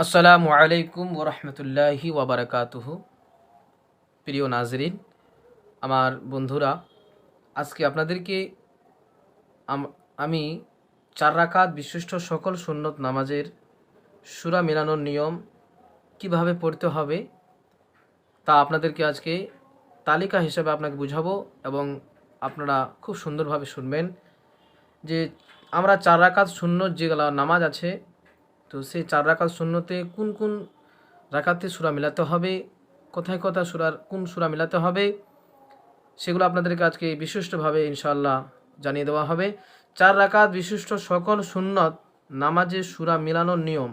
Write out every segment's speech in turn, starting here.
আসসালামু আলাইকুম ওরহমতুল্লাহি ওবরাকাতুহ প্রিয় নাজরিন, আমার বন্ধুরা, আজকে আপনাদেরকে আমি চার রাকাত বিশিষ্ট সকল সুন্নত নামাজের সুরা মেলানোর নিয়ম কীভাবে পড়তে হবে তা আপনাদেরকে আজকে তালিকা হিসেবে আপনাকে বুঝাবো এবং আপনারা খুব সুন্দরভাবে শুনবেন যে আমরা চার রাকাত সুন্নত যেগুলো নামাজ আছে তো সেই চার রাকাত শূন্যতে কোন কোন রাকাতে সুরা মিলাতে হবে? কোথায় কোথায় সুরার কোন সুরা মিলাতে হবে? সেগুলো আপনাদেরকে আজকে বিশিষ্টভাবে ইনশাল্লাহ জানিয়ে দেওয়া হবে। চার রাকাত বিশিষ্ট সকল সুন্নত নামাজে সুরা মিলানোর নিয়ম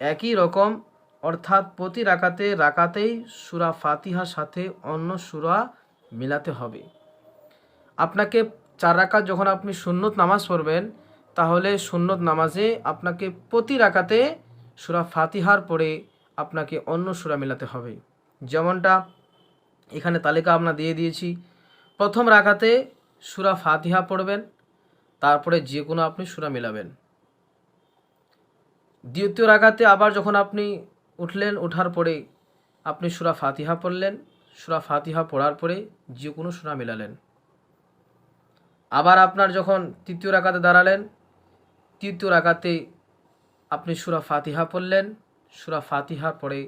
একই রকম, অর্থাৎ প্রতি রাকাতে রাকাতেই সুরা ফাতিহার সাথে অন্য সুরা মিলাতে হবে। আপনাকে চার রাকাত যখন আপনি সুন্নত নামাজ পড়বেন তাহলে সুন্নত নামাজে আপনাকে প্রতি রাকাতে সুরা ফাতিহার পরে আপনাকে অন্য সুরা মেলাতে হবে। যেমনটা এখানে তালিকা আমরা দিয়ে দিয়েছি। প্রথম রাকাতে সুরা ফাতিহা পড়বেন, তারপরে যে কোনো আপনি সুরা মেলাবেন। দ্বিতীয় রাকাতে আবার যখন আপনি উঠলেন, ওঠার পরে আপনি সুরা ফাতিহা পড়লেন, সুরা ফাতিহা পড়ার পরে যে কোনো সুরা মেলালেন। আবার আপনার যখন তৃতীয় রাকাতে দাঁড়ালেন তৃতীয় রাগাতে আপনি সুরা ফাতিহা পড়লেন। সুরা ফাতিহা পড়ে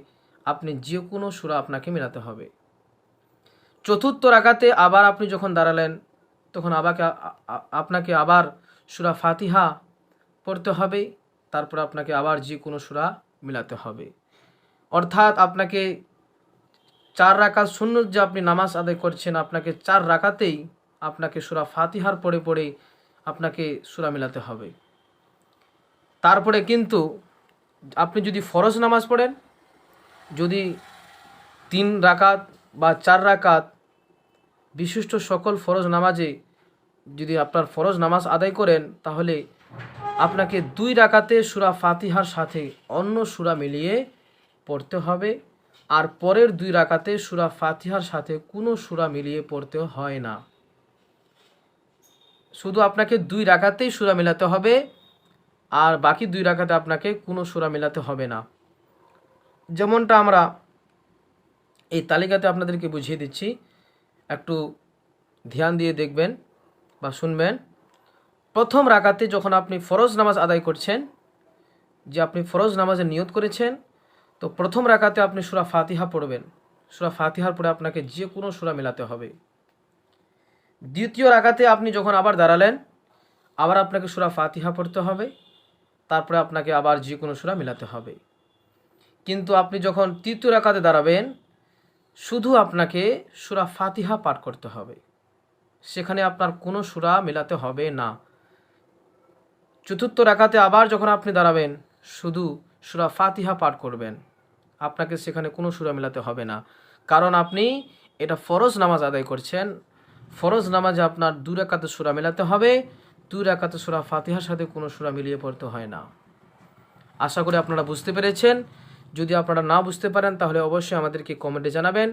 আপনি যে কোনো সুরা আপনাকে মেলাতে হবে। চতুর্থ রাগাতে আবার আপনি যখন দাঁড়ালেন, তখন আবাকে আপনাকে আবার সুরা ফাতিহা পড়তে হবে। তারপর আপনাকে আবার যে কোনো সুরা মিলাতে হবে। অর্থাৎ আপনাকে চার রাকাত শূন্য যে আপনি নামাজ আদায় করছেন, আপনাকে চার রাকাতেই আপনাকে সুরা ফাতিহার পড়ে পড়ে আপনাকে সুরা মিলাতে হবে। তারপরে কিন্তু আপনি যদি ফরজ নামাজ পড়েন, যদি তিন রাকাত বা চার রাকাত বিশিষ্ট সকল ফরজ নামাজে যদি আপনার ফরজ নামাজ আদায় করেন, তাহলে আপনাকে দুই রাকাতে সুরা ফাতিহার সাথে অন্য সুরা মিলিয়ে পড়তে হবে। আর পরের দুই রাকাতে সুরা ফাতিহার সাথে কোনো সুরা মিলিয়ে পড়তে হয় না। শুধু আপনাকে দুই রাকাতেই সুরা মেলাতে হবে। আর বাকি দুই রাকাতে আপনাকে কোনো সুরা মেলাতে হবে না। যেমনটা আমরা এই তালিকাতে আপনাদেরকে বুঝিয়ে দিচ্ছি, একটু ধ্যান দিয়ে দেখবেন বা শুনবেন। প্রথম রাকাতে যখন আপনি ফরজ নামাজ আদায় করছেন, যে আপনি ফরজ নামাজের নিয়ত করেছেন, তো প্রথম রাকাতে আপনি সুরা ফাতিহা পড়বেন। সুরা ফাতিহার পরে আপনাকে যে কোনো সুরা মেলাতে হবে। দ্বিতীয় রাকাতে আপনি যখন আবার দাঁড়ালেন, আবার আপনাকে সুরা ফাতিহা পড়তে হবে। তারপরে আপনাকে আবার যে কোনো সুরা মেলাতে হবে। কিন্তু আপনি যখন তৃতীয় রাকাতে দাঁড়াবেন, শুধু আপনাকে সুরা ফাতিহা পাঠ করতে হবে। সেখানে আপনার কোনো সুরা মেলাতে হবে না। চতুর্থ রাকাতে আবার যখন আপনি দাঁড়াবেন, শুধু সুরা ফাতিহা পাঠ করবেন। আপনাকে সেখানে কোনো সুরা মেলাতে হবে না। কারণ আপনি এটা ফরজ নামাজ আদায় করছেন। ফরজ নামাজে আপনার দু রাকাতে সুরা মেলাতে হবে। দুই রাকাতে সুরা ফাতিহার সাথে কোনো সুরা মিলিয়ে পড়তে হয় না। আশা করি আপনারা বুঝতে পেরেছেন। যদি আপনারা না বুঝতে পারেন, তাহলে অবশ্যই আমাদেরকে কমেন্টে জানাবেন।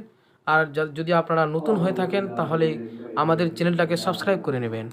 আর যদি আপনারা নতুন হয়ে থাকেন, তাহলে আমাদের চ্যানেলটাকে সাবস্ক্রাইব করে নেবেন।